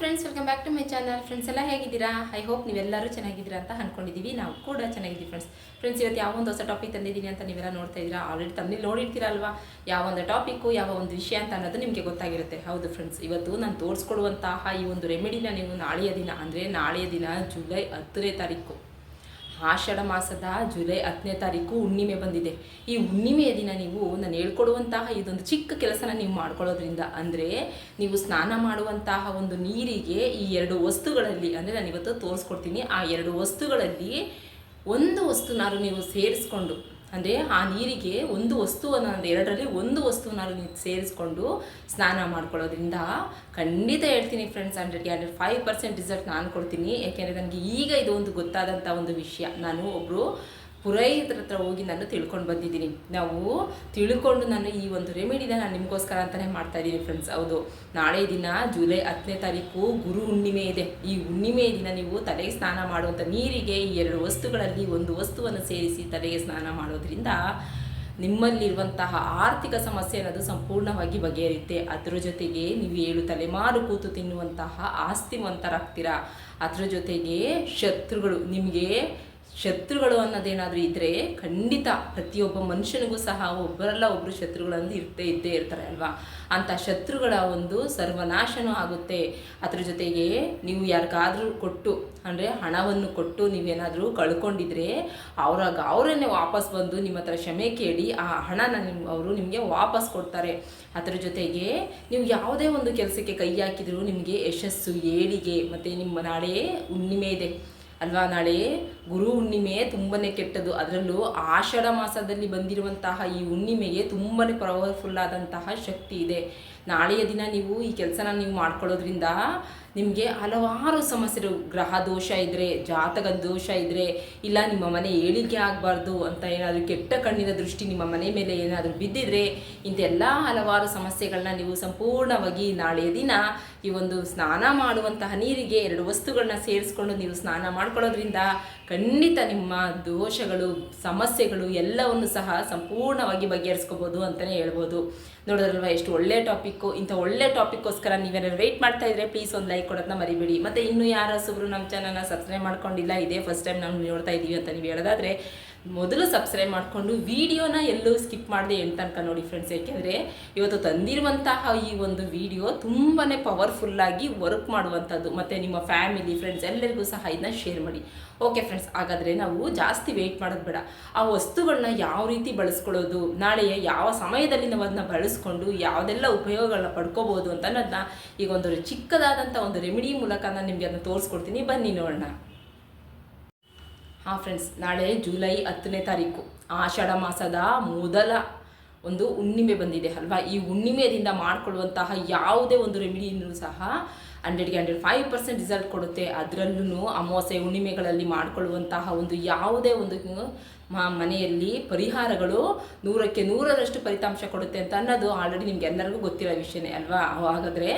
Friends welcome back to my channel friends ಎಲ್ಲ ಹೇಗಿದ್ದೀರಾ? I hope ನೀವೆಲ್ಲರೂ ಚೆನ್ನಾಗಿದ್ದೀರಾ ಅಂತ ಅನ್ಕೊಂಡಿದ್ದೀವಿ ನಾವು ಕೂಡ ಚೆನ್ನಾಗಿದ್ದೀವಿ ಫ್ರೆಂಡ್ಸ್ ಫ್ರೆಂಡ್ಸ್ ಇವತ್ತು ಯಾವ ಒಂದು ಹೊಸ ಟಾಪಿಕ್ ತಂದಿದ್ದೀನಿ ಅಂತ ನೀವೆಲ್ಲ ನೋಡ್ತಾ ಇದ್ದೀರಾ? ಆಲ್ರೆಡಿ ತಂದು ನೋಡಿರ್ತೀರಲ್ವಾ? ಯಾವ ಒಂದು ಟಾಪಿಕ್ಕು ಯಾವ ಒಂದು ವಿಷಯ ಅಂತ ಅನ್ನೋದು ನಿಮಗೆ ಗೊತ್ತಾಗಿರುತ್ತೆ. ಹೌದು ಫ್ರೆಂಡ್ಸ್ ಇವತ್ತು ನಾನು ತೋರಿಸ್ಕೊಡುವಂತಹ ಈ ಒಂದು ರೆಮಿಡಿನ ನೀವು ನಾಳೆಯ ದಿನ, ಅಂದರೆ ನಾಳೆಯ ದಿನ ಜುಲೈ ಹತ್ತನೇ ತಾರೀಕು. ಆಷಾಢ ಮಾಸದ ಜುಲೈ ಹತ್ತನೇ ತಾರೀಕು ಹುಣ್ಣಿಮೆ ಬಂದಿದೆ. ಈ ಹುಣ್ಣಿಮೆಯ ದಿನ ನೀವು ನಾನು ಹೇಳ್ಕೊಡುವಂತಹ ಇದೊಂದು ಚಿಕ್ಕ ಕೆಲಸನ ನೀವು ಮಾಡ್ಕೊಳ್ಳೋದ್ರಿಂದ ಅಂದರೆ ನೀವು ಸ್ನಾನ ಮಾಡುವಂತಹ ಒಂದು ನೀರಿಗೆ ಈ ಎರಡು ವಸ್ತುಗಳಲ್ಲಿ ಅಂದರೆ ನಾನು ಇವತ್ತು ತೋರಿಸ್ಕೊಡ್ತೀನಿ. ಆ ಎರಡು ವಸ್ತುಗಳಲ್ಲಿ ಒಂದು ವಸ್ತುನಾರು ನೀವು ಸೇರಿಸ್ಕೊಂಡು ಅಂದರೆ ಆ ನೀರಿಗೆ ಒಂದು ವಸ್ತುವನ್ನು ಎರಡರಲ್ಲಿ ಒಂದು ವಸ್ತುವನ್ನು ನೀವು ಸೇರಿಸ್ಕೊಂಡು ಸ್ನಾನ ಮಾಡ್ಕೊಳ್ಳೋದ್ರಿಂದ ಖಂಡಿತ ಹೇಳ್ತೀನಿ ಫ್ರೆಂಡ್ಸ್ ಹಂಡ್ರೆಡ್ಗೆ ಹಂಡ್ರೆಡ್ ಫೈವ್ ಪರ್ಸೆಂಟ್ ರಿಸಲ್ಟ್ ನಾನು ಕೊಡ್ತೀನಿ. ಯಾಕೆಂದರೆ ನನಗೆ ಈಗ ಇದು ಒಂದು ಗೊತ್ತಾದಂಥ ಒಂದು ವಿಷಯ. ನಾನು ಒಬ್ಬರು ಪುರೋಹಿತರ ಹತ್ರ ಹೋಗಿ ನಾನು ತಿಳ್ಕೊಂಡು ಬಂದಿದ್ದೀನಿ. ನಾವು ತಿಳ್ಕೊಂಡು ನಾನು ಈ ಒಂದು ರೆಮಿಡಿನ ನಾನು ನಿಮಗೋಸ್ಕರ ಅಂತಲೇ ಮಾಡ್ತಾ ಇದ್ದೀನಿ ಫ್ರೆಂಡ್ಸ್ ಹೌದು. ನಾಳೆ ದಿನ ಜುಲೈ ಹತ್ತನೇ ತಾರೀಕು ಗುರು ಹುಣ್ಣಿಮೆ ಇದೆ. ಈ ಹುಣ್ಣಿಮೆ ದಿನ ನೀವು ತಲೆಗೆ ಸ್ನಾನ ಮಾಡುವಂಥ ನೀರಿಗೆ ಈ ಎರಡು ವಸ್ತುಗಳಲ್ಲಿ ಒಂದು ವಸ್ತುವನ್ನು ಸೇರಿಸಿ ತಲೆಗೆ ಸ್ನಾನ ಮಾಡೋದ್ರಿಂದ ನಿಮ್ಮಲ್ಲಿರುವಂತಹ ಆರ್ಥಿಕ ಸಮಸ್ಯೆ ಅನ್ನೋದು ಸಂಪೂರ್ಣವಾಗಿ ಬಗೆಹರಿಯುತ್ತೆ. ಅದರ ಜೊತೆಗೆ ನೀವು ಏಳು ತಲೆಮಾರು ಕೂತು ತಿನ್ನುವಂತಹ ಆಸ್ತಿವಂತರಾಗ್ತೀರಾ. ಅದರ ಜೊತೆಗೆ ಶತ್ರುಗಳು ನಿಮಗೆ ಶತ್ರುಗಳು ಅನ್ನೋದೇನಾದರೂ ಇದ್ದರೆ ಖಂಡಿತ ಪ್ರತಿಯೊಬ್ಬ ಮನುಷ್ಯನಿಗೂ ಸಹ ಒಬ್ಬರಲ್ಲ ಒಬ್ಬರು ಶತ್ರುಗಳಂದು ಇರ್ತೇ ಇದ್ದೇ ಇರ್ತಾರೆ ಅಲ್ವಾ? ಅಂಥ ಶತ್ರುಗಳ ಒಂದು ಸರ್ವನಾಶನೂ ಆಗುತ್ತೆ. ಅದ್ರ ಜೊತೆಗೆ ನೀವು ಯಾರಿಗಾದ್ರೂ ಕೊಟ್ಟು, ಅಂದರೆ ಹಣವನ್ನು ಕೊಟ್ಟು ನೀವೇನಾದರೂ ಕಳ್ಕೊಂಡಿದ್ರೆ ಅವ್ರಾಗ ಅವರನ್ನೇ ವಾಪಸ್ ಬಂದು ನಿಮ್ಮ ಹತ್ರ ಕ್ಷಮೆ ಕೇಳಿ ಆ ಹಣನ ನಿಮ್, ಅವರು ನಿಮಗೆ ವಾಪಸ್ ಕೊಡ್ತಾರೆ. ಅದರ ಜೊತೆಗೆ ನೀವು ಯಾವುದೇ ಒಂದು ಕೆಲಸಕ್ಕೆ ಕೈ ಹಾಕಿದರೂ ನಿಮಗೆ ಯಶಸ್ಸು, ಏಳಿಗೆ ಮತ್ತು ನಿಮ್ಮ ನಾಳೆ ಹುಣ್ಣಿಮೆ ಇದೆ. ಅಲ್ವಾ ನಾಳೆ? ಗುರು ಹುಣ್ಣಿಮೆ ತುಂಬಾ ಕೆಟ್ಟದು ಅದರಲ್ಲೂ ಆಷಾಢ ಮಾಸದಲ್ಲಿ ಬಂದಿರುವಂತಹ ಈ ಹುಣ್ಣಿಮೆಗೆ ತುಂಬಾ ಪವರ್ಫುಲ್ ಆದಂತಹ ಶಕ್ತಿ ಇದೆ. ನಾಳೆಯ ದಿನ ನೀವು ಈ ಕೆಲಸನ ನೀವು ಮಾಡ್ಕೊಳ್ಳೋದ್ರಿಂದ ನಿಮಗೆ ಹಲವಾರು ಸಮಸ್ಯೆಗಳು, ಗ್ರಹ ದೋಷ ಇದ್ದರೆ ಜಾತಕ ದೋಷ ಇದ್ದರೆ ಇಲ್ಲ ನಿಮ್ಮ ಮನೆ ಏಳಿಗೆ ಆಗಬಾರ್ದು ಅಂತ ಏನಾದರೂ ಕೆಟ್ಟ ಕಣ್ಣಿನ ದೃಷ್ಟಿ ನಿಮ್ಮ ಮನೆ ಮೇಲೆ ಏನಾದರೂ ಬಿದ್ದಿದ್ರೆ ಇಂಥೆಲ್ಲ ಹಲವಾರು ಸಮಸ್ಯೆಗಳನ್ನ ನೀವು ಸಂಪೂರ್ಣವಾಗಿ ನಾಳೆಯ ದಿನ ಈ ಒಂದು ಸ್ನಾನ ಮಾಡುವಂತಹ ನೀರಿಗೆ ಎರಡು ವಸ್ತುಗಳನ್ನ ಸೇರಿಸ್ಕೊಂಡು ನೀವು ಸ್ನಾನ ಮಾಡ್ಕೊಳ್ಳೋದ್ರಿಂದ ಖಂಡಿತ ನಿಮ್ಮ ದೋಷಗಳು, ಸಮಸ್ಯೆಗಳು ಎಲ್ಲವನ್ನು ಸಹ ಸಂಪೂರ್ಣವಾಗಿ ಬಗೆಹರಿಸ್ಕೋಬೋದು ಅಂತಲೇ ಹೇಳ್ಬೋದು. ನೋಡೋದ್ರಲ್ವ, ಎಷ್ಟು ಒಳ್ಳೆ ಟಾಪಿಕ್ಕು, ಇಂಥ ಒಳ್ಳೆ ಟಾಪಿಕ್ಕೋಸ್ಕರ ನೀವೇನಾದ್ರು ವೆಯ್ಟ್ ಮಾಡ್ತಾ ಇದ್ರೆ ಪ್ಲೀಸ್ ಒಂದು ಲೈಕ್ ಕೊಡೋದನ್ನ ಮರಿಬೇಡಿ. ಮತ್ತು ಇನ್ನೂ ಯಾರು ನಮ್ಮ ಚಾನಲ್ನ ಸಬ್ಸ್ಕ್ರೈಬ್ ಮಾಡ್ಕೊಂಡಿಲ್ಲ, ಇದೇ ಫಸ್ಟ್ ಟೈಮ್ ನಾವು ನೋಡ್ತಾ ಇದ್ದೀವಿ ಅಂತ ನೀವು ಹೇಳೋದಾದ್ರೆ ಮೊದಲು ಸಬ್ಸ್ಕ್ರೈಬ್ ಮಾಡಿಕೊಂಡು ವಿಡಿಯೋನ ಎಲ್ಲೂ ಸ್ಕಿಪ್ ಮಾಡದೆ ಎಲ್ಲಿ ತನಕ ನೋಡಿ ಫ್ರೆಂಡ್ಸ್ ಯಾಕೆಂದರೆ ಇವತ್ತು ತಂದಿರುವಂತಹ ಈ ಒಂದು ವಿಡಿಯೋ ತುಂಬಾ ಪವರ್ಫುಲ್ಲಾಗಿ ವರ್ಕ್ ಮಾಡುವಂಥದ್ದು. ಮತ್ತು ನಿಮ್ಮ ಫ್ಯಾಮಿಲಿ ಫ್ರೆಂಡ್ಸ್ ಎಲ್ಲರಿಗೂ ಸಹ ಇದನ್ನ ಶೇರ್ ಮಾಡಿ. ಓಕೆ ಫ್ರೆಂಡ್ಸ್ ಹಾಗಾದರೆ ನಾವು ಜಾಸ್ತಿ ವೆಯ್ಟ್ ಮಾಡೋದು ಬೇಡ. ಆ ವಸ್ತುಗಳನ್ನ ಯಾವ ರೀತಿ ಬಳಸ್ಕೊಳ್ಳೋದು ನಾಳೆಯ ಯಾವ ಸಮಯದಲ್ಲಿ ನಾವು ಅದನ್ನ ಬಳಸ್ಕೊಂಡು ಯಾವುದೆಲ್ಲ ಉಪಯೋಗಗಳನ್ನ ಪಡ್ಕೋಬೋದು ಅಂತ ಈಗ ಒಂದು ಚಿಕ್ಕದಾದಂಥ ಒಂದು ರೆಮಿಡಿ ಮೂಲಕ ನಾನು ನಿಮಗೆ ಅದನ್ನ ತೋರಿಸ್ಕೊಡ್ತೀನಿ. ಬನ್ನಿ ನೋಡೋಣ. ಹಾಂ ಫ್ರೆಂಡ್ಸ್ ನಾಳೆ ಜುಲೈ ಹತ್ತನೇ ತಾರೀಕು, ಆಷಾಢ ಮಾಸದ ಮೊದಲ ಒಂದು ಹುಣ್ಣಿಮೆ ಬಂದಿದೆ ಅಲ್ವಾ? ಈ ಹುಣ್ಣಿಮೆಯಿಂದ ಮಾಡಿಕೊಳ್ಳುವಂತಹ ಯಾವುದೇ ಒಂದು ರೆಮಿಡಿನೂ ಸಹ ಹಂಡ್ರೆಡ್ಗೆ ಹಂಡ್ರೆಡ್ ಫೈವ್ ಪರ್ಸೆಂಟ್ ರಿಸಲ್ಟ್ ಕೊಡುತ್ತೆ. ಅದರಲ್ಲೂ ಅಮಾವಾಸ್ಯೆ ಹುಣ್ಣಿಮೆಗಳಲ್ಲಿ ಮಾಡಿಕೊಳ್ಳುವಂತಹ ಒಂದು ಯಾವುದೇ ಒಂದು ಮನೆಯಲ್ಲಿ ಪರಿಹಾರಗಳು ನೂರಕ್ಕೆ ನೂರರಷ್ಟು ಫಲಿತಾಂಶ ಕೊಡುತ್ತೆ ಅಂತ ಅನ್ನೋದು ಆಲ್ರೆಡಿ ನಿಮ್ಗೆ ಎಲ್ಲರಿಗೂ ಗೊತ್ತಿರೋ ವಿಷಯನೇ ಅಲ್ವಾ? ಹಾಗಾದರೆ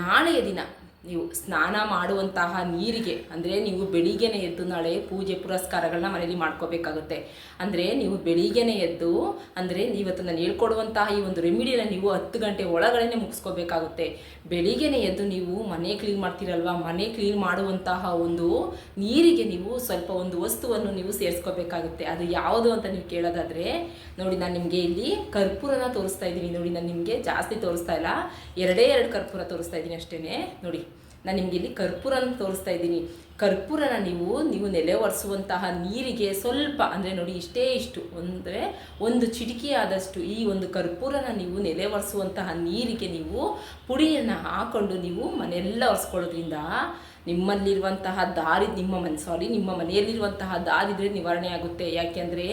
ನಾಳೆಯ ದಿನ ನೀವು ಸ್ನಾನ ಮಾಡುವಂತಹ ನೀರಿಗೆ, ಅಂದರೆ ನೀವು ಬೆಳಿಗ್ಗೆನೆ ಎದ್ದು ನಾಳೆ ಪೂಜೆ ಪುರಸ್ಕಾರಗಳನ್ನ ಮನೆಯಲ್ಲಿ ಮಾಡ್ಕೋಬೇಕಾಗುತ್ತೆ. ಅಂದರೆ ನೀವು ಬೆಳಿಗ್ಗೆನೆ ಎದ್ದು, ಅಂದರೆ ಇವತ್ತು ನಾನು ಹೇಳ್ಕೊಡುವಂತಹ ಈ ಒಂದು ರೆಮಿಡಿಯನ್ನು ನೀವು ಹತ್ತು ಗಂಟೆ ಒಳಗಡೆ ಮುಗಿಸ್ಕೋಬೇಕಾಗುತ್ತೆ. ಬೆಳಿಗ್ಗೆನೆ ಎದ್ದು ನೀವು ಮನೆ ಕ್ಲೀನ್ ಮಾಡ್ತೀರಲ್ವಾ? ಮನೆ ಕ್ಲೀನ್ ಮಾಡುವಂತಹ ಒಂದು ನೀರಿಗೆ ನೀವು ಸ್ವಲ್ಪ ಒಂದು ವಸ್ತುವನ್ನು ನೀವು ಸೇರಿಸ್ಕೋಬೇಕಾಗುತ್ತೆ. ಅದು ಯಾವುದು ಅಂತ ನೀವು ಕೇಳೋದಾದರೆ, ನೋಡಿ ನಾನು ನಿಮಗೆ ಇಲ್ಲಿ ಕರ್ಪೂರನ ತೋರಿಸ್ತಾ ಇದ್ದೀನಿ. ನೋಡಿ ನಾನು ನಿಮಗೆ ಜಾಸ್ತಿ ತೋರಿಸ್ತಾ ಇಲ್ಲ. ಎರಡೇ ಎರಡು ಕರ್ಪೂರ ತೋರಿಸ್ತಾ ಇದ್ದೀನಿ ಅಷ್ಟೇ ನೋಡಿ. ನಾನು ನಿಮಗೆ ಇಲ್ಲಿ ಕರ್ಪೂರನ ತೋರಿಸ್ತಾ ಇದ್ದೀನಿ. ಕರ್ಪೂರನ ನೀವು ನೀವು ನೆಲೆ ಒರೆಸುವಂತಹ ನೀರಿಗೆ ಸ್ವಲ್ಪ, ಅಂದರೆ ನೋಡಿ ಇಷ್ಟೇ ಇಷ್ಟು, ಅಂದರೆ ಒಂದು ಚಿಟಿಕೆ ಆದಷ್ಟು ಈ ಒಂದು ಕರ್ಪೂರನ ನೀವು ನೆಲೆ ಒರೆಸುವಂತಹ ನೀರಿಗೆ ನೀವು ಪುಡಿಯನ್ನು ಹಾಕೊಂಡು ನೀವು ಮನೆಯೆಲ್ಲ ಒರೆಸ್ಕೊಳ್ಳೋದ್ರಿಂದ ನಿಮ್ಮಲ್ಲಿರುವಂತಹ ದಾರಿ, ನಿಮ್ಮ ಮನೆ ಸಾರಿ ನಿಮ್ಮ ಮನೆಯಲ್ಲಿರುವಂತಹ ದಾರಿದ್ರೆ ನಿವಾರಣೆ ಆಗುತ್ತೆ. ಯಾಕೆಂದರೆ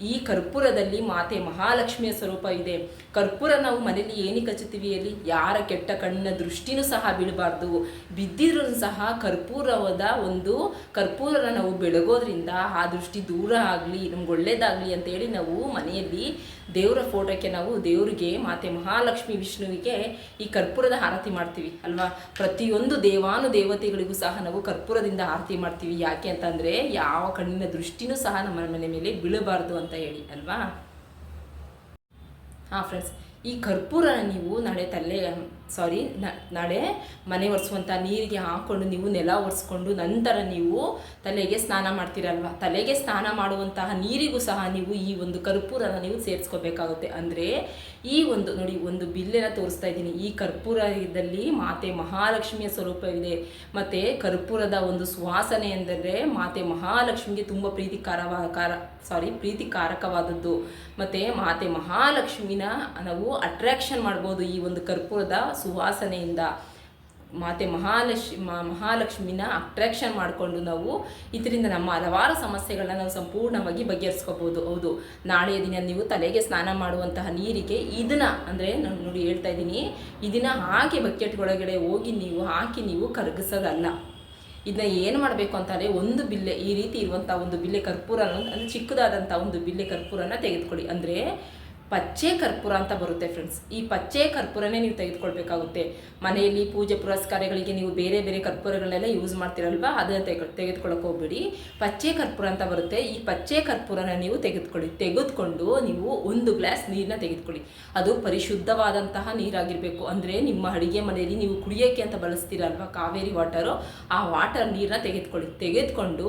ಈ ಕರ್ಪೂರದಲ್ಲಿ ಮಾತೆ ಮಹಾಲಕ್ಷ್ಮಿಯ ಸ್ವರೂಪ ಇದೆ. ಕರ್ಪೂರ ನಾವು ಮನೆಯಲ್ಲಿ ಏನಕ್ಕೆ ಹಚ್ಚುತ್ತೀವಿ ಅಲ್ಲಿ ಯಾರ ಕೆಟ್ಟ ಕಣ್ಣಿನ ದೃಷ್ಟಿನೂ ಸಹ ಬೀಳಬಾರ್ದು. ಬಿದ್ದಿದ್ರೂ ಸಹ ಕರ್ಪೂರವದ ಒಂದು ಕರ್ಪೂರನ ನಾವು ಬೆಳಗೋದ್ರಿಂದ ಆ ದೃಷ್ಟಿ ದೂರ ಆಗಲಿ, ನಮ್ಗೆ ಒಳ್ಳೇದಾಗಲಿ ಅಂತೇಳಿ ನಾವು ಮನೆಯಲ್ಲಿ ದೇವರ ಫೋಟೋಕ್ಕೆ ನಾವು ದೇವರಿಗೆ, ಮಾತೆ ಮಹಾಲಕ್ಷ್ಮಿ ವಿಷ್ಣುವಿಗೆ ಈ ಕರ್ಪೂರದ ಆರತಿ ಮಾಡ್ತೀವಿ ಅಲ್ವಾ? ಪ್ರತಿಯೊಂದು ದೇವಾನು ದೇವತೆಗಳಿಗೂ ಸಹ ನಾವು ಕರ್ಪೂರದಿಂದ ಆರತಿ ಮಾಡ್ತೀವಿ. ಯಾಕೆ ಅಂತಂದರೆ ಯಾವ ಕಣ್ಣಿನ ದೃಷ್ಟಿನೂ ಸಹ ನಮ್ಮ ಮನೆ ಮೇಲೆ ಬೀಳಬಾರ್ದು ಅಂತ ಹೇಳಿ ಅಲ್ವಾ? ಹಾಂ ಫ್ರೆಂಡ್ಸ್ ಈ ಕರ್ಪೂರನ ನೀವು ನಾಳೆ ತಲೆ ಸಾರಿ ನಾಳೆ ಮನೆ ಒರೆಸುವಂಥ ನೀರಿಗೆ ಹಾಕ್ಕೊಂಡು ನೀವು ನೆಲ ಒರೆಸ್ಕೊಂಡು ನಂತರ ನೀವು ತಲೆಗೆ ಸ್ನಾನ ಮಾಡ್ತೀರಲ್ವ? ತಲೆಗೆ ಸ್ನಾನ ಮಾಡುವಂತಹ ನೀರಿಗೂ ಸಹ ನೀವು ಈ ಒಂದು ಕರ್ಪೂರನ ನೀವು ಸೇರಿಸ್ಕೋಬೇಕಾಗುತ್ತೆ. ಅಂದರೆ ಈ ಒಂದು, ನೋಡಿ, ಒಂದು ಬಿಲ್ಲೆನ ತೋರಿಸ್ತಾ ಇದ್ದೀನಿ. ಈ ಕರ್ಪೂರದಲ್ಲಿ ಮಾತೆ ಮಹಾಲಕ್ಷ್ಮಿಯ ಸ್ವರೂಪವಿದೆ ಮತ್ತು ಕರ್ಪೂರದ ಒಂದು ಸುವಾಸನೆ ಎಂದರೆ ಮಾತೆ ಮಹಾಲಕ್ಷ್ಮಿಗೆ ತುಂಬ ಪ್ರೀತಿಕಾರವ, ಕಾರ, ಸಾರಿ, ಪ್ರೀತಿಕಾರಕವಾದದ್ದು. ಮತ್ತು ಮಾತೆ ಮಹಾಲಕ್ಷ್ಮಿನ ನಾವು ಅಟ್ರಾಕ್ಷನ್ ಮಾಡ್ಬೋದು ಈ ಒಂದು ಕರ್ಪೂರದ ಸುವಾಸನೆಯಿಂದ ಮಾತೆ ಮಹಾಲಕ್ಷ್ಮಿ ಮಹಾಲಕ್ಷ್ಮಿನ ಅಟ್ರಾಕ್ಷನ್ ಮಾಡಿಕೊಂಡು ನಾವು ಇದರಿಂದ ನಮ್ಮ ಹಲವಾರು ಸಮಸ್ಯೆಗಳನ್ನ ನಾವು ಸಂಪೂರ್ಣವಾಗಿ ಬಗೆಹರಿಸ್ಕೋಬೋದು. ಹೌದು. ನಾಳೆಯ ದಿನ ನೀವು ತಲೆಗೆ ಸ್ನಾನ ಮಾಡುವಂತಹ ನೀರಿಗೆ ಇದನ್ನ ಅಂದರೆ ನಾನು ನೋಡಿ ಹೇಳ್ತಾ ಇದ್ದೀನಿ, ಇದನ್ನ ಹಾಕಿ ಬಕೆಟ್ ಒಳಗಡೆ ಹೋಗಿ ನೀವು ಹಾಕಿ ನೀವು ಕರಗಿಸೋದಲ್ಲ. ಇದನ್ನ ಏನು ಮಾಡಬೇಕು ಅಂತಂದರೆ ಒಂದು ಬಿಲ್ಲೆ, ಈ ರೀತಿ ಇರುವಂಥ ಒಂದು ಬಿಲ್ಲೆ ಕರ್ಪೂರನ ಅಂದರೆ ಚಿಕ್ಕದಾದಂಥ ಒಂದು ಬಿಲ್ಲೆ ಕರ್ಪೂರನ ತೆಗೆದುಕೊಳ್ಳಿ. ಅಂದರೆ ಪಚ್ಚೆ ಕರ್ಪೂರ ಅಂತ ಬರುತ್ತೆ ಫ್ರೆಂಡ್ಸ್ ಈ ಪಚ್ಚೆ ಕರ್ಪೂರನೇ ನೀವು ತೆಗೆದುಕೊಳ್ಬೇಕಾಗುತ್ತೆ. ಮನೆಯಲ್ಲಿ ಪೂಜೆ ಪುರಸ್ಕಾರಗಳಿಗೆ ನೀವು ಬೇರೆ ಬೇರೆ ಕರ್ಪೂರಗಳನ್ನೆಲ್ಲ ಯೂಸ್ ಮಾಡ್ತಿರಲ್ವಾ? ಅದನ್ನು ತೆಗೆ, ತೆಗೆದುಕೊಳ್ಳೋಕೆ ಹೋಗ್ಬೇಡಿ. ಪಚ್ಚೆ ಕರ್ಪೂರ ಅಂತ ಬರುತ್ತೆ. ಈ ಪಚ್ಚೆ ಕರ್ಪೂರನ ನೀವು ತೆಗೆದುಕೊಳ್ಳಿ, ತೆಗೆದುಕೊಂಡು ನೀವು ಒಂದು ಗ್ಲಾಸ್ ನೀರನ್ನ ತೆಗೆದುಕೊಳ್ಳಿ. ಅದು ಪರಿಶುದ್ಧವಾದಂತಹ ನೀರಾಗಿರಬೇಕು. ಅಂದರೆ ನಿಮ್ಮ ಅಡುಗೆ ಮನೆಯಲ್ಲಿ ನೀವು ಕುಡಿಯೋಕ್ಕೆ ಅಂತ ಬಳಸ್ತೀರಲ್ವ? ಕಾವೇರಿ ವಾಟರು, ಆ ವಾಟರ್ ನೀರನ್ನ ತೆಗೆದುಕೊಳ್ಳಿ. ತೆಗೆದುಕೊಂಡು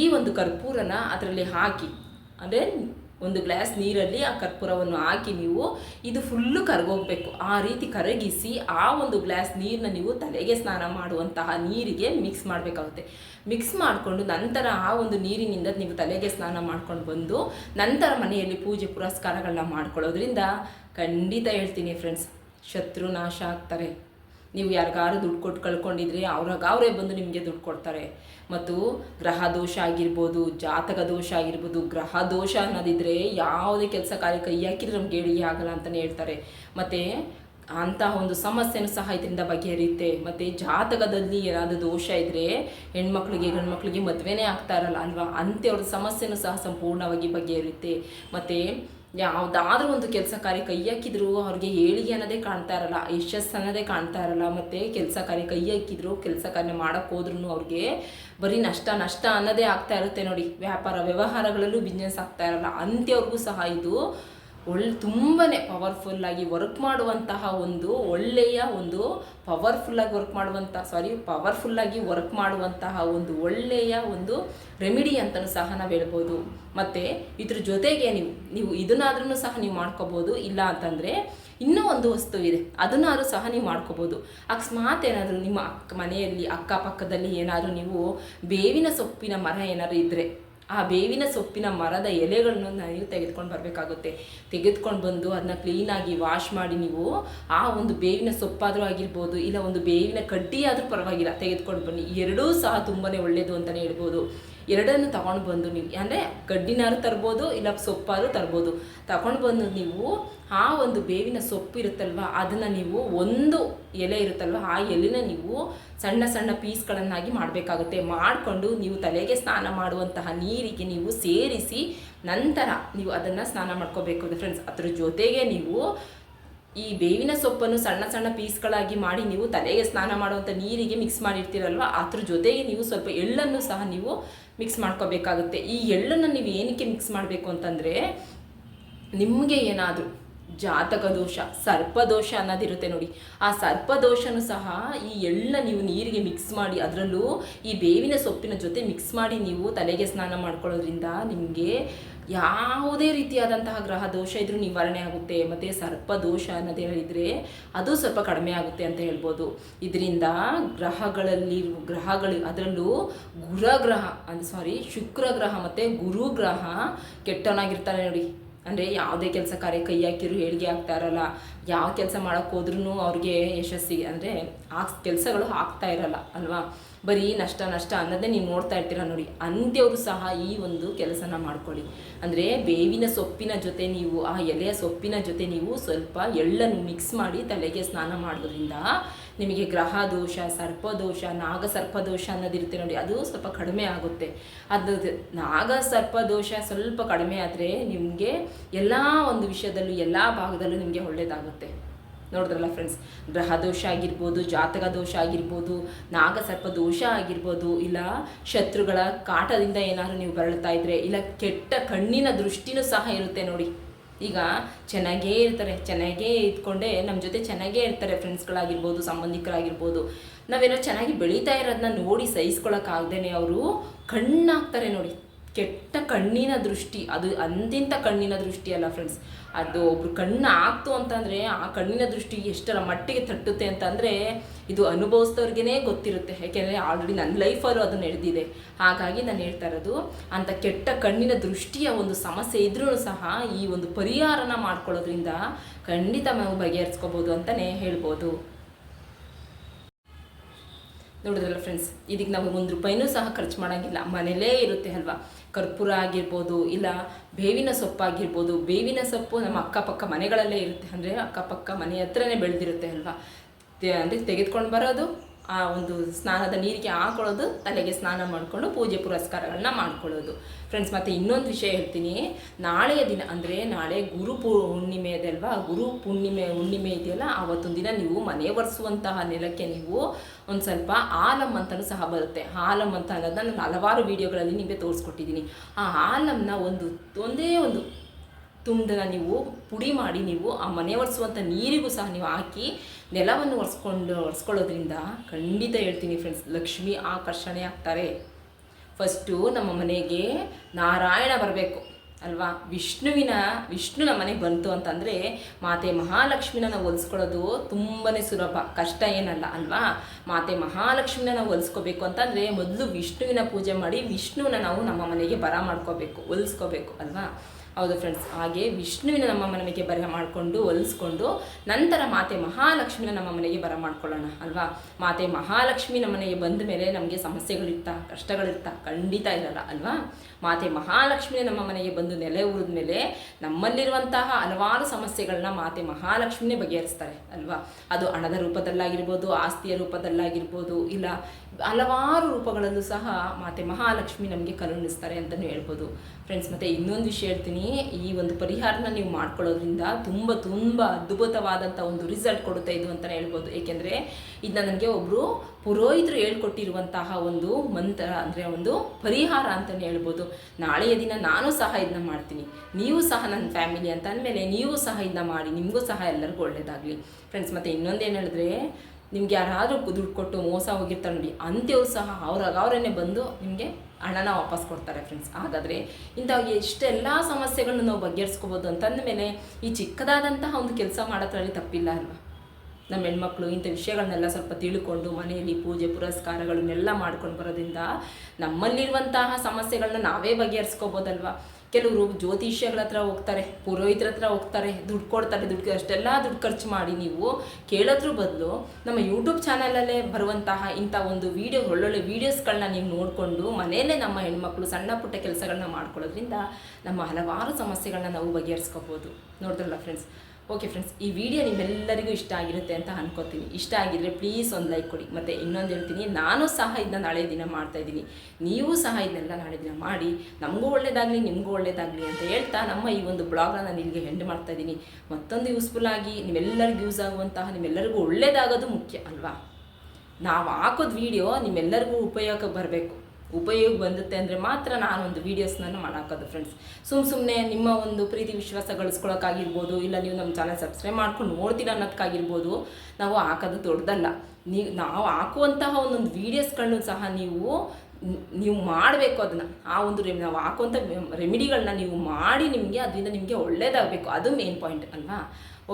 ಈ ಒಂದು ಕರ್ಪೂರನ ಅದರಲ್ಲಿ ಹಾಕಿ, ಅಂದರೆ ಒಂದು ಗ್ಲಾಸ್ ನೀರಲ್ಲಿ ಆ ಕರ್ಪೂರವನ್ನು ಹಾಕಿ ನೀವು ಇದು ಫುಲ್ಲು ಕರಗೋಗ್ಬೇಕು. ಆ ರೀತಿ ಕರಗಿಸಿ ಆ ಒಂದು ಗ್ಲಾಸ್ ನೀರನ್ನ ನೀವು ತಲೆಗೆ ಸ್ನಾನ ಮಾಡುವಂತಹ ನೀರಿಗೆ ಮಿಕ್ಸ್ ಮಾಡಬೇಕಾಗುತ್ತೆ. ಮಿಕ್ಸ್ ಮಾಡಿಕೊಂಡು ನಂತರ ಆ ಒಂದು ನೀರಿನಿಂದ ನೀವು ತಲೆಗೆ ಸ್ನಾನ ಮಾಡ್ಕೊಂಡು ಬಂದು ನಂತರ ಮನೆಯಲ್ಲಿ ಪೂಜೆ ಪುರಸ್ಕಾರಗಳನ್ನ ಮಾಡ್ಕೊಳ್ಳೋದ್ರಿಂದ ಖಂಡಿತ ಹೇಳ್ತೀನಿ ಫ್ರೆಂಡ್ಸ್ ಶತ್ರು ನಾಶ ಆಗ್ತಾರೆ. ನೀವು ಯಾರಿಗಾರು ದುಡ್ಡು ಕೊಟ್ಟು ಕಳ್ಕೊಂಡಿದ್ರೆ ಅವ್ರಾಗ ಅವರೇ ಬಂದು ನಿಮಗೆ ದುಡ್ಡು ಕೊಡ್ತಾರೆ. ಮತ್ತು ಗ್ರಹ ದೋಷ ಆಗಿರ್ಬೋದು, ಜಾತಕ ದೋಷ ಆಗಿರ್ಬೋದು, ಗ್ರಹ ದೋಷ ಅನ್ನೋದಿದ್ರೆ ಯಾವುದೇ ಕೆಲಸ ಕಾರ್ಯ ಕೈ ಹಾಕಿದ್ರೆ ನಮ್ಗೆ ಹೇಳಿ ಆಗಲ್ಲ ಅಂತಲೇ ಹೇಳ್ತಾರೆ. ಮತ್ತು ಅಂತಹ ಒಂದು ಸಮಸ್ಯೆನೂ ಸಹ ಇದರಿಂದ ಬಗೆಹರಿಯುತ್ತೆ. ಮತ್ತು ಜಾತಕದಲ್ಲಿ ಏನಾದರೂ ದೋಷ ಇದ್ದರೆ ಹೆಣ್ಮಕ್ಳಿಗೆ, ಗಂಡ್ಮಕ್ಳಿಗೆ ಮದುವೆನೇ ಆಗ್ತಾ ಇರಲ್ಲ ಅಲ್ವಾ? ಅಂಥವ್ರ ಸಮಸ್ಯೆನೂ ಸಹ ಸಂಪೂರ್ಣವಾಗಿ ಬಗೆಹರಿಯುತ್ತೆ. ಮತ್ತು ಯಾವುದಾದ್ರೂ ಒಂದು ಕೆಲಸ ಕಾರ್ಯ ಕೈ ಹಾಕಿದ್ರು ಅವ್ರಿಗೆ ಏಳಿಗೆ ಅನ್ನೋದೇ ಕಾಣ್ತಾ ಇರಲ್ಲ, ಯಶಸ್ಸು ಅನ್ನೋದೇ ಕಾಣ್ತಾ ಇರಲ್ಲ, ಮತ್ತು ಕೆಲಸ ಕಾರ್ಯ ಕೈ ಹಾಕಿದ್ರು, ಕೆಲಸ ಕಾರ್ಯ ಮಾಡೋಕ್ಕೆ ಹೋದ್ರೂ ಅವ್ರಿಗೆ ಬರೀ ನಷ್ಟ ನಷ್ಟ ಅನ್ನೋದೇ ಆಗ್ತಾ ಇರುತ್ತೆ ನೋಡಿ. ವ್ಯಾಪಾರ ವ್ಯವಹಾರಗಳಲ್ಲೂ ಬಿಸ್ನೆಸ್ ಆಗ್ತಾ ಇರಲ್ಲ. ಅಂತ್ಯವ್ರಿಗೂ ಸಹ ಇದು ಒಳ್ಳೆ ತುಂಬಾ ಪವರ್ಫುಲ್ಲಾಗಿ ವರ್ಕ್ ಮಾಡುವಂತಹ ಒಂದು ಒಳ್ಳೆಯ ಒಂದು ಪವರ್ಫುಲ್ಲಾಗಿ ವರ್ಕ್ ಮಾಡುವಂಥ ಸಾರಿ ಪವರ್ಫುಲ್ಲಾಗಿ ವರ್ಕ್ ಮಾಡುವಂತಹ ಒಂದು ಒಳ್ಳೆಯ ಒಂದು ರೆಮಿಡಿ ಅಂತಲೂ ಸಹ ನಾವು ಹೇಳ್ಬೋದು. ಮತ್ತು ಇದ್ರ ಜೊತೆಗೆ ನೀವು ನೀವು ಇದನ್ನಾದ್ರೂ ಸಹ ನೀವು ಮಾಡ್ಕೋಬೋದು. ಇಲ್ಲ ಅಂತಂದರೆ ಇನ್ನೂ ಒಂದು ವಸ್ತು ಇದೆ, ಅದನ್ನಾದ್ರೂ ಸಹ ನೀವು ಮಾಡ್ಕೋಬೋದು. ಅಕಸ್ಮಾತ್ ಏನಾದರೂ ನಿಮ್ಮ ಅಕ್ಕ ಮನೆಯಲ್ಲಿ, ಅಕ್ಕಪಕ್ಕದಲ್ಲಿ ಏನಾದರೂ ನೀವು ಬೇವಿನ ಸೊಪ್ಪಿನ ಮರ ಏನಾದರೂ ಇದ್ದರೆ ಆ ಬೇವಿನ ಸೊಪ್ಪಿನ ಮರದ ಎಲೆಗಳನ್ನು ನೀವು ತೆಗೆದುಕೊಂಡು ಬರಬೇಕಾಗುತ್ತೆ. ತೆಗೆದುಕೊಂಡು ಬಂದು ಅದನ್ನ ಕ್ಲೀನಾಗಿ ವಾಶ್ ಮಾಡಿ ನೀವು ಆ ಒಂದು ಬೇವಿನ ಸೊಪ್ಪಾದರೂ ಆಗಿರ್ಬೋದು, ಇಲ್ಲ ಒಂದು ಬೇವಿನ ಕಡ್ಡಿ ಆದರೂ ಪರವಾಗಿಲ್ಲ. ತೆಗೆದುಕೊಂಡು ಬನ್ನಿ. ಎರಡೂ ಸಹ ತುಂಬಾ ಒಳ್ಳೆಯದು ಅಂತಲೇ ಹೇಳ್ಬೋದು. ಎರಡನ್ನು ತಗೊಂಡು ಬಂದು ನೀವು ಅಂದರೆ ಗಡ್ಡಿನಾರು ತರ್ಬೋದು, ಇಲ್ಲ ಸೊಪ್ಪಾರು ತರ್ಬೋದು. ತಗೊಂಡು ಬಂದು ನೀವು ಆ ಒಂದು ಬೇವಿನ ಸೊಪ್ಪು ಇರುತ್ತಲ್ವ ಅದನ್ನು ನೀವು ಒಂದು ಎಲೆ ಇರುತ್ತಲ್ವ, ಆ ಎಲೆನ ನೀವು ಸಣ್ಣ ಸಣ್ಣ ಪೀಸ್ಗಳನ್ನಾಗಿ ಮಾಡಬೇಕಾಗುತ್ತೆ. ಮಾಡಿಕೊಂಡು ನೀವು ತಲೆಗೆ ಸ್ನಾನ ಮಾಡುವಂತಹ ನೀರಿಗೆ ನೀವು ಸೇರಿಸಿ ನಂತರ ನೀವು ಅದನ್ನು ಸ್ನಾನ ಮಾಡ್ಕೋಬೇಕು ಫ್ರೆಂಡ್ಸ್ ಅದ್ರ ಜೊತೆಗೆ ನೀವು ಈ ಬೇವಿನ ಸೊಪ್ಪನ್ನು ಸಣ್ಣ ಸಣ್ಣ ಪೀಸ್ಗಳಾಗಿ ಮಾಡಿ ನೀವು ತಲೆಗೆ ಸ್ನಾನ ಮಾಡುವಂಥ ನೀರಿಗೆ ಮಿಕ್ಸ್ ಮಾಡಿರ್ತೀರಲ್ವ, ಅದ್ರ ಜೊತೆಗೆ ನೀವು ಸ್ವಲ್ಪ ಎಳ್ಳನ್ನು ಸಹ ನೀವು ಮಿಕ್ಸ್ ಮಾಡ್ಕೋಬೇಕಾಗುತ್ತೆ. ಈ ಎಳ್ಳನ್ನು ನೀವು ಏನಕ್ಕೆ ಮಿಕ್ಸ್ ಮಾಡಬೇಕು ಅಂತಂದರೆ, ನಿಮಗೆ ಏನಾದರೂ ಜಾತಕ ದೋಷ ಸರ್ಪದೋಷ ಅನ್ನೋದಿರುತ್ತೆ ನೋಡಿ. ಆ ಸರ್ಪದೋಷನೂ ಸಹ ಈ ಎಳ್ಳ ನೀವು ನೀರಿಗೆ ಮಿಕ್ಸ್ ಮಾಡಿ ಅದರಲ್ಲೂ ಈ ಬೇವಿನ ಸೊಪ್ಪಿನ ಜೊತೆ ಮಿಕ್ಸ್ ಮಾಡಿ ನೀವು ತಲೆಗೆ ಸ್ನಾನ ಮಾಡ್ಕೊಳ್ಳೋದ್ರಿಂದ ನಿಮಗೆ ಯಾವುದೇ ರೀತಿಯಾದಂತಹ ಗ್ರಹ ದೋಷ ಇದ್ರೂ ನಿವಾರಣೆ ಆಗುತ್ತೆ, ಮತ್ತು ಸರ್ಪ ದೋಷ ಅನ್ನೋದು ಹೇಳಿದರೆ ಅದು ಸ್ವಲ್ಪ ಕಡಿಮೆ ಆಗುತ್ತೆ ಅಂತ ಹೇಳ್ಬೋದು. ಇದರಿಂದ ಗ್ರಹಗಳಲ್ಲಿ, ಗ್ರಹಗಳು, ಅದರಲ್ಲೂ ಗುರಗ್ರಹ ಅಂದರೆ ಸಾರಿ ಶುಕ್ರ ಗ್ರಹ ಮತ್ತು ಗುರು ಗ್ರಹ ಕೆಟ್ಟವನಾಗಿರ್ತಾನೆ ನೋಡಿ. ಅಂದರೆ ಯಾವುದೇ ಕೆಲಸ ಕಾರ್ಯ ಕೈ ಹಾಕಿರು ಏಳಿಗೆ ಆಗ್ತಾ ಇರಲ್ಲ. ಯಾವ ಕೆಲಸ ಮಾಡೋಕ್ಕೆ ಹೋದ್ರೂ ಅವ್ರಿಗೆ ಯಶಸ್ಸಿಗೆ ಅಂದರೆ ಆ ಕೆಲಸಗಳು ಆಗ್ತಾ ಇರಲ್ಲ, ಅಲ್ವಾ? ಬರೀ ನಷ್ಟ ನಷ್ಟ ಅನ್ನೋದೇ ನೀವು ನೋಡ್ತಾ ಇರ್ತೀರ ನೋಡಿ. ಅಂತ್ಯವರು ಸಹ ಈ ಒಂದು ಕೆಲಸನ ಮಾಡ್ಕೊಳ್ಳಿ. ಅಂದರೆ ಬೇವಿನ ಸೊಪ್ಪಿನ ಜೊತೆ ನೀವು, ಆ ಎಲೆಯ ಸೊಪ್ಪಿನ ಜೊತೆ ನೀವು ಸ್ವಲ್ಪ ಎಳ್ಳನ್ನು ಮಿಕ್ಸ್ ಮಾಡಿ ತಲೆಗೆ ಸ್ನಾನ ಮಾಡೋದ್ರಿಂದ ನಿಮಗೆ ಗ್ರಹ ದೋಷ ಸರ್ಪದೋಷ ನಾಗ ಸರ್ಪದೋಷ ಅನ್ನೋದಿರುತ್ತೆ ನೋಡಿ, ಅದು ಸ್ವಲ್ಪ ಕಡಿಮೆ ಆಗುತ್ತೆ. ಅದು ನಾಗ ಸರ್ಪದೋಷ ಸ್ವಲ್ಪ ಕಡಿಮೆ ಆದರೆ ನಿಮಗೆ ಎಲ್ಲ ಒಂದು ವಿಷಯದಲ್ಲೂ, ಎಲ್ಲ ಭಾಗದಲ್ಲೂ ನಿಮಗೆ ಒಳ್ಳೆಯದಾಗುತ್ತೆ ನೋಡಿದ್ರಲ್ಲ ಫ್ರೆಂಡ್ಸ್ ಗ್ರಹ ದೋಷ ಆಗಿರ್ಬೋದು, ಜಾತಕ ದೋಷ ಆಗಿರ್ಬೋದು ನಾಗಸರ್ಪ ದೋಷ ಆಗಿರ್ಬೋದು, ಇಲ್ಲ ಶತ್ರುಗಳ ಕಾಟದಿಂದ ಏನಾದರೂ ನೀವು ಬರಳ್ತಾ ಇದ್ರೆ, ಇಲ್ಲ ಕೆಟ್ಟ ಕಣ್ಣಿನ ದೃಷ್ಟಿನೂ ಸಹ ಇರುತ್ತೆ ನೋಡಿ. ಈಗ ಚೆನ್ನಾಗೇ ಇರ್ತಾರೆ, ಚೆನ್ನಾಗೇ ಇದ್ಕೊಂಡೇ ನಮ್ಮ ಜೊತೆ ಚೆನ್ನಾಗೇ ಇರ್ತಾರೆ ಫ್ರೆಂಡ್ಸ್ಗಳಾಗಿರ್ಬೋದು ಸಂಬಂಧಿಕರಾಗಿರ್ಬೋದು. ನಾವೇನೋ ಚೆನ್ನಾಗಿ ಬೆಳೀತಾ ಇರೋದನ್ನ ನೋಡಿ ಸಹಿಸ್ಕೊಳಕ್ಕಾಗ್ದೇ ಅವರು ಕಣ್ಣಾಗ್ತಾರೆ ನೋಡಿ. ಕೆಟ್ಟ ಕಣ್ಣಿನ ದೃಷ್ಟಿ, ಅದು ಅಂದಿಂತ ಕಣ್ಣಿನ ದೃಷ್ಟಿ ಅಲ್ಲ ಫ್ರೆಂಡ್ಸ್ ಅದು ಒಬ್ರು ಕಣ್ಣು ಆಗ್ತು ಅಂತಂದರೆ ಆ ಕಣ್ಣಿನ ದೃಷ್ಟಿ ಎಷ್ಟರ ಮಟ್ಟಿಗೆ ತಟ್ಟುತ್ತೆ ಅಂತಂದರೆ ಇದು ಅನುಭವಿಸಿದವ್ರಿಗೇ ಗೊತ್ತಿರುತ್ತೆ. ಯಾಕೆಂದರೆ ಆಲ್ರೆಡಿ ನನ್ನ ಲೈಫಲ್ಲೂ ಅದು ನಡೆದಿದೆ. ಹಾಗಾಗಿ ನಾನು ಹೇಳ್ತಾ ಇರೋದು ಅಂಥ ಕೆಟ್ಟ ಕಣ್ಣಿನ ದೃಷ್ಟಿಯ ಒಂದು ಸಮಸ್ಯೆ ಇದ್ರೂ ಸಹ ಈ ಒಂದು ಪರಿಹಾರನ ಮಾಡ್ಕೊಳ್ಳೋದ್ರಿಂದ ಖಂಡಿತ ನಾವು ಬಗೆಹರಿಸ್ಕೋಬೋದು ಅಂತಲೇ ಹೇಳ್ಬೋದು. ನೋಡಿದ್ರಲ್ಲ ಫ್ರೆಂಡ್ಸ್ ಇದಕ್ಕೆ ನಾವು ಒಂದು ರೂಪಾಯಿನೂ ಸಹ ಖರ್ಚು ಮಾಡೋಂಗಿಲ್ಲ. ಮನೇಲೇ ಇರುತ್ತೆ ಅಲ್ವಾ? ಕರ್ಪೂರ ಆಗಿರ್ಬೋದು, ಇಲ್ಲ ಬೇವಿನ ಸೊಪ್ಪಾಗಿರ್ಬೋದು ಬೇವಿನ ಸೊಪ್ಪು ನಮ್ಮ ಅಕ್ಕಪಕ್ಕ ಮನೆಗಳಲ್ಲೇ ಇರುತ್ತೆ. ಅಂದರೆ ಅಕ್ಕಪಕ್ಕ ಮನೆ ಹತ್ರನೇ ಬೆಳೆದಿರುತ್ತೆ ಅಲ್ವಾ? ಅಂದರೆ ತೆಗೆದುಕೊಂಡು ಬರೋದು ಆ ಒಂದು ಸ್ನಾನದ ನೀರಿಗೆ ಹಾಕೊಳ್ಳೋದು, ತಲೆಗೆ ಸ್ನಾನ ಮಾಡಿಕೊಂಡು ಪೂಜೆ ಪುರಸ್ಕಾರಗಳನ್ನ ಮಾಡ್ಕೊಳ್ಳೋದು. ಫ್ರೆಂಡ್ಸ್ ಮತ್ತೆ ಇನ್ನೊಂದು ವಿಷಯ ಹೇಳ್ತೀನಿ. ನಾಳೆಯ ದಿನ ಅಂದರೆ ನಾಳೆ ಗುರು ಹುಣ್ಣಿಮೆ ಅದಲ್ವಾ ಗುರು ಪೂರ್ಣಿಮೆ, ಹುಣ್ಣಿಮೆ ಇದೆಯಲ್ಲ ಆವತ್ತೊಂದು ದಿನ ನೀವು ಮನೆ ಒರೆಸುವಂತಹ ನೆಲಕ್ಕೆ ನೀವು ಒಂದು ಸ್ವಲ್ಪ ಆಲಮ್ ಅಂತಲೂ ಸಹ ಬರುತ್ತೆ. ಆಲಮ್ ಅಂತ ಅನ್ನೋದನ್ನ ನಾನು ಹಲವಾರು ವಿಡಿಯೋಗಳಲ್ಲಿ ನಿಮಗೆ ತೋರಿಸ್ಕೊಟ್ಟಿದ್ದೀನಿ. ಆ ಆಲಮ್ನ ಒಂದು, ಒಂದೇ ಒಂದು ತುಂಡನ್ನು ನೀವು ಪುಡಿ ಮಾಡಿ ನೀವು ಆ ಮನೆ ಒರೆಸುವಂಥ ನೀರಿಗೂ ಸಹ ನೀವು ಹಾಕಿ ನೆಲವನ್ನು ಒರೆಸ್ಕೊಂಡು, ಒರೆಸ್ಕೊಳ್ಳೋದ್ರಿಂದ ಖಂಡಿತ ಹೇಳ್ತೀನಿ ಫ್ರೆಂಡ್ಸ್ ಲಕ್ಷ್ಮಿ ಆಕರ್ಷಣೆ ಆಗ್ತಾರೆ. ಫಸ್ಟು ನಮ್ಮ ಮನೆಗೆ ನಾರಾಯಣ ಬರಬೇಕು, ಅಲ್ವಾ? ವಿಷ್ಣುವಿನ ವಿಷ್ಣು ನಮ್ಮ ಮನೆಗೆ ಬಂತು ಅಂತಂದರೆ ಮಾತೆ ಮಹಾಲಕ್ಷ್ಮಿನ ನಾವು ಹೊಲಿಸ್ಕೊಳ್ಳೋದು ತುಂಬಾ ಸುಲಭ, ಕಷ್ಟ ಏನಲ್ಲ, ಅಲ್ವಾ? ಮಾತೆ ಮಹಾಲಕ್ಷ್ಮಿನ ನಾವು ಹೊಲಿಸ್ಕೋಬೇಕು ಅಂತಂದರೆ ಮೊದಲು ವಿಷ್ಣುವಿನ ಪೂಜೆ ಮಾಡಿ ವಿಷ್ಣುವನ್ನ ನಾವು ನಮ್ಮ ಮನೆಗೆ ಬರ ಮಾಡ್ಕೋಬೇಕು ಹೊಲಿಸ್ಕೋಬೇಕು ಅಲ್ವಾ? ಹೌದು ಫ್ರೆಂಡ್ಸ್ ಹಾಗೆ ವಿಷ್ಣುವಿನ ನಮ್ಮ ಮನೆಗೆ ಬರ ಮಾಡಿಕೊಂಡು, ಹೊಲಿಸ್ಕೊಂಡು, ನಂತರ ಮಾತೆ ಮಹಾಲಕ್ಷ್ಮಿನ ನಮ್ಮ ಮನೆಗೆ ಬರ ಮಾಡ್ಕೊಳ್ಳೋಣ, ಅಲ್ವಾ? ಮಾತೆ ಮಹಾಲಕ್ಷ್ಮಿ ನಮ್ಮ ಮನೆಗೆ ಬಂದ ಮೇಲೆ ನಮಗೆ ಸಮಸ್ಯೆಗಳಿರ್ತಾ, ಕಷ್ಟಗಳಿರ್ತಾ ಖಂಡಿತ ಇರಲ್ಲ, ಅಲ್ವಾ? ಮಾತೆ ಮಹಾಲಕ್ಷ್ಮಿಯೇ ನಮ್ಮ ಮನೆಗೆ ಬಂದು ನೆಲೆ ಉರಿದ ಮೇಲೆ ನಮ್ಮಲ್ಲಿರುವಂತಹ ಹಲವಾರು ಸಮಸ್ಯೆಗಳನ್ನ ಮಾತೆ ಮಹಾಲಕ್ಷ್ಮಿನೇ ಬಗೆಹರಿಸ್ತಾರೆ, ಅಲ್ವಾ? ಅದು ಹಣದ ರೂಪದಲ್ಲಾಗಿರ್ಬೋದು, ಆಸ್ತಿಯ ರೂಪದಲ್ಲಾಗಿರ್ಬೋದು, ಇಲ್ಲ ಹಲವಾರು ರೂಪಗಳಲ್ಲೂ ಸಹ ಮಾತೆ ಮಹಾಲಕ್ಷ್ಮಿ ನಮಗೆ ಕರುಣಿಸ್ತಾರೆ ಅಂತಲೂ ಹೇಳ್ಬೋದು. ಫ್ರೆಂಡ್ಸ್ ಮತ್ತು ಇನ್ನೊಂದು ವಿಷಯ ಹೇಳ್ತೀನಿ. ಈ ಒಂದು ಪರಿಹಾರನ ನೀವು ಮಾಡ್ಕೊಳ್ಳೋದ್ರಿಂದ ತುಂಬ ತುಂಬ ಅದ್ಭುತವಾದಂಥ ಒಂದು ರಿಸಲ್ಟ್ ಕೊಡುತ್ತೆ ಇದು ಅಂತಲೇ ಹೇಳ್ಬೋದು. ಏಕೆಂದರೆ ಇದನ್ನ ನನಗೆ ಒಬ್ಬರು ಪುರೋಹಿತರು ಹೇಳ್ಕೊಟ್ಟಿರುವಂತಹ ಒಂದು ಮಂತ್ರ ಅಂದರೆ ಒಂದು ಪರಿಹಾರ ಅಂತಲೇ ಹೇಳ್ಬೋದು. ನಾಳೆಯ ದಿನ ನಾನು ಸಹ ಇದನ್ನ ಮಾಡ್ತೀನಿ. ನೀವು ಸಹ ನನ್ನ ಫ್ಯಾಮಿಲಿ ಅಂತ ಅಂದಮೇಲೆ ನೀವು ಸಹ ಇದನ್ನ ಮಾಡಿ, ನಿಮಗೂ ಸಹ ಎಲ್ಲರಿಗೂ ಒಳ್ಳೆಯದಾಗಲಿ ಫ್ರೆಂಡ್ಸ್ ಮತ್ತು ಇನ್ನೊಂದೇನು ಹೇಳಿದ್ರೆ, ನಿಮ್ಗೆ ಯಾರಾದರೂ ದುಡ್ಡು ಕೊಟ್ಟು ಮೋಸ ಹೋಗಿರ್ತಾರೆ ನೋಡಿ ಅಂತ್ಯವ್ರು ಸಹ ಅವ್ರಾಗ ಅವರನ್ನೇ ಬಂದು ನಿಮಗೆ ಹಣನ ವಾಪಸ್ ಕೊಡ್ತಾರೆ ಫ್ರೆಂಡ್ಸ್ ಹಾಗಾದರೆ ಇಂಥ ಎಷ್ಟೆಲ್ಲ ಸಮಸ್ಯೆಗಳನ್ನು ನಾವು ಬಗೆಹರಿಸ್ಕೋಬೋದು ಅಂತಂದ ಮೇಲೆ ಈ ಚಿಕ್ಕದಾದಂತಹ ಒಂದು ಕೆಲಸ ಮಾಡೋದ್ರಲ್ಲಿ ತಪ್ಪಿಲ್ಲ ಅಲ್ವಾ? ನಮ್ಮ ಹೆಣ್ಮಕ್ಳು ಇಂಥ ವಿಷಯಗಳನ್ನೆಲ್ಲ ಸ್ವಲ್ಪ ತಿಳ್ಕೊಂಡು ಮನೆಯಲ್ಲಿ ಪೂಜೆ, ಪುರಸ್ಕಾರಗಳನ್ನೆಲ್ಲ ಮಾಡ್ಕೊಂಡು ಬರೋದ್ರಿಂದ ನಮ್ಮಲ್ಲಿರುವಂತಹ ಸಮಸ್ಯೆಗಳನ್ನ ನಾವೇ ಬಗೆಹರಿಸ್ಕೋಬೋದಲ್ವಾ? ಕೆಲವರು ಜ್ಯೋತಿಷ್ಯಗಳ ಹತ್ರ ಹೋಗ್ತಾರೆ, ಪುರೋಹಿತರ ಹತ್ರ ಹೋಗ್ತಾರೆ, ದುಡ್ಡು ಕೊಡ್ತಾರೆ, ದುಡ್ಡು ಅಷ್ಟೆಲ್ಲ ದುಡ್ಡು ಖರ್ಚು ಮಾಡಿ ನೀವು ಕೇಳೋದ್ರ ಬದಲು ನಮ್ಮ ಯೂಟ್ಯೂಬ್ ಚಾನಲಲ್ಲೇ ಬರುವಂತಹ ಇಂಥ ಒಂದು ವೀಡಿಯೋ, ಒಳ್ಳೊಳ್ಳೆ ವೀಡಿಯೋಸ್ಗಳನ್ನ ನೀವು ನೋಡಿಕೊಂಡು ಮನೆಯಲ್ಲೇ ನಮ್ಮ ಹೆಣ್ಮಕ್ಳು ಸಣ್ಣ ಪುಟ್ಟ ಕೆಲಸಗಳನ್ನ ಮಾಡ್ಕೊಳ್ಳೋದ್ರಿಂದ ನಮ್ಮ ಹಲವಾರು ಸಮಸ್ಯೆಗಳನ್ನ ನಾವು ಬಗೆಹರಿಸ್ಕೋಬೋದು. ನೋಡಿದ್ರಲ್ಲ ಫ್ರೆಂಡ್ಸ್ ಓಕೆ ಫ್ರೆಂಡ್ಸ್ ಈ ವಿಡಿಯೋ ನಿಮ್ಮೆಲ್ಲರಿಗೂ ಇಷ್ಟ ಆಗಿರುತ್ತೆ ಅಂತ ಅನ್ಕೋತೀನಿ. ಇಷ್ಟ ಆಗಿದ್ರೆ ಪ್ಲೀಸ್ ಒಂದು ಲೈಕ್ ಕೊಡಿ. ಮತ್ತು ಇನ್ನೊಂದು ಹೇಳ್ತೀನಿ, ನಾನು ಸಹ ಇದನ್ನ ನಾಳೆ ದಿನ ಮಾಡ್ತಾ ಇದ್ದೀನಿ. ನೀವು ಸಹ ಇದನ್ನೆಲ್ಲ ನಾಳೆ ದಿನ ಮಾಡಿ, ನಮಗೂ ಒಳ್ಳೇದಾಗಲಿ, ನಿಮಗೂ ಒಳ್ಳೇದಾಗಲಿ ಅಂತ ಹೇಳ್ತಾ ನಮ್ಮ ಈ ಒಂದು ಬ್ಲಾಗ್ನ ನಾನು ಇಲ್ಲಿಗೆ ಹೆಂಡ್ ಮಾಡ್ತಾ ಇದ್ದೀನಿ. ಮತ್ತೊಂದು ಯೂಸ್ಫುಲ್ ಆಗಿ ನಿಮ್ಮೆಲ್ಲರಿಗೂ ಯೂಸ್ ಆಗುವಂತಹ, ನಿಮ್ಮೆಲ್ಲರಿಗೂ ಒಳ್ಳೇದಾಗೋದು ಮುಖ್ಯ ಅಲ್ವಾ? ನಾವು ಹಾಕೋದು ವಿಡಿಯೋ ನಿಮ್ಮೆಲ್ಲರಿಗೂ ಉಪಯೋಗಕ್ಕೆ ಬರಬೇಕು. ಉಪಯೋಗ ಬಂದುತ್ತೆ ಅಂದರೆ ಮಾತ್ರ ನಾನು ಒಂದು ವೀಡಿಯೋಸ್ನ ಮಾಡಾಕೋದು ಫ್ರೆಂಡ್ಸ್ ಸುಮ್ಮ ಸುಮ್ಮನೆ ನಿಮ್ಮ ಒಂದು ಪ್ರೀತಿ ವಿಶ್ವಾಸ ಗಳಿಸ್ಕೊಳಕ್ಕಾಗಿರ್ಬೋದು, ಇಲ್ಲ ನೀವು ನಮ್ಮ ಚಾನಲ್ ಸಬ್ಸ್ಕ್ರೈಬ್ ಮಾಡ್ಕೊಂಡು ನೋಡ್ತೀರ ಅನ್ನೋದಕ್ಕಾಗಿರ್ಬೋದು ನಾವು ಹಾಕೋದು ದೊಡ್ಡದಲ್ಲ. ನೀವು ನಾವು ಹಾಕುವಂತಹ ಒಂದೊಂದು ವೀಡಿಯೋಸ್ಗಳನ್ನು ಸಹ ನೀವು ನೀವು ಮಾಡಬೇಕು ಅದನ್ನು. ಆ ಒಂದು ರೆಮ್ ನಾವು ಹಾಕುವಂಥ ರೆಮಿಡಿಗಳನ್ನ ನೀವು ಮಾಡಿ ನಿಮಗೆ ಅದರಿಂದ ನಿಮಗೆ ಒಳ್ಳೇದಾಗಬೇಕು. ಅದು ಮೇನ್ ಪಾಯಿಂಟ್ ಅಲ್ವಾ?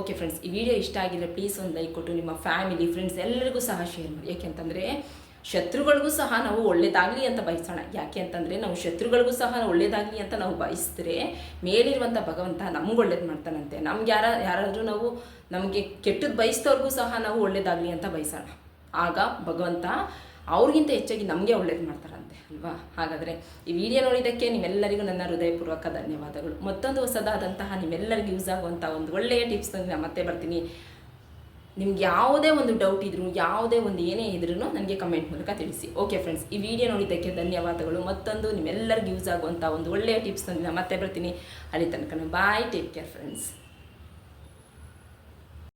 ಓಕೆ ಫ್ರೆಂಡ್ಸ್ ಈ ವಿಡಿಯೋ ಇಷ್ಟ ಆಗಿದ್ರೆ ಪ್ಲೀಸ್ ಒಂದು ಲೈಕ್ ಕೊಟ್ಟು, ನಿಮ್ಮ ಫ್ಯಾಮಿಲಿ ಫ್ರೆಂಡ್ಸ್ ಎಲ್ಲರಿಗೂ ಸಹ ಶೇರ್ ಮಾಡಿ. ಯಾಕೆಂತಂದರೆ ಶತ್ರುಗಳಿಗೂ ಸಹ ನಾವು ಒಳ್ಳೇದಾಗಲಿ ಅಂತ ಬಯಸೋಣ. ಯಾಕೆ ಅಂತಂದರೆ ನಾವು ಶತ್ರುಗಳಿಗೂ ಸಹ ಒಳ್ಳೇದಾಗಲಿ ಅಂತ ನಾವು ಬಯಸಿದ್ರೆ ಮೇಲಿರುವಂಥ ಭಗವಂತ ನಮ್ಗೆ ಒಳ್ಳೇದು ಮಾಡ್ತಾನಂತೆ. ನಮ್ಗೆ ಯಾರ, ಯಾರಾದರೂ ನಾವು ನಮಗೆ ಕೆಟ್ಟದ್ದು ಬಯಸಿದವ್ರಿಗೂ ಸಹ ನಾವು ಒಳ್ಳೇದಾಗಲಿ ಅಂತ ಬಯಸೋಣ. ಆಗ ಭಗವಂತ ಅವ್ರಿಗಿಂತ ಹೆಚ್ಚಾಗಿ ನಮಗೆ ಒಳ್ಳೇದು ಮಾಡ್ತಾರಂತೆ, ಅಲ್ವಾ? ಹಾಗಾದರೆ ಈ ವಿಡಿಯೋ ನೋಡಿದ್ದಕ್ಕೆ ನಿಮ್ಮೆಲ್ಲರಿಗೂ ನನ್ನ ಹೃದಯಪೂರ್ವಕ ಧನ್ಯವಾದಗಳು. ಮತ್ತೊಂದು ಹೊಸದಾದಂತಹ ನಿಮ್ಮೆಲ್ಲರಿಗೂ ಯೂಸ್ ಆಗುವಂಥ ಒಂದು ಒಳ್ಳೆಯ ಟಿಪ್ಸ್ ನಾನು ಮತ್ತೆ ಬರ್ತೀನಿ. ನಿಮ್ಗೆ ಯಾವುದೇ ಒಂದು ಡೌಟ್ ಇದ್ರು, ಯಾವುದೇ ಒಂದು ಏನೇ ಇದ್ರೂ ನನಗೆ ಕಮೆಂಟ್ ಮೂಲಕ ತಿಳಿಸಿ. ಓಕೆ ಫ್ರೆಂಡ್ಸ್ ಈ ವಿಡಿಯೋ ನೋಡಿದ್ದಕ್ಕೆ ಧನ್ಯವಾದಗಳು. ಮತ್ತೊಂದು ನಿಮ್ಮೆಲ್ಲರಿಗೂ ಯೂಸ್ ಆಗುವಂಥ ಒಂದು ಒಳ್ಳೆಯ ಟಿಪ್ಸ್ ನಾನು ಮತ್ತೆ ಬರ್ತೀನಿ. ಅಲ್ಲಿ ತನಕ ಬಾಯ್ ಟೇಕ್ ಕೇರ್ ಫ್ರೆಂಡ್ಸ್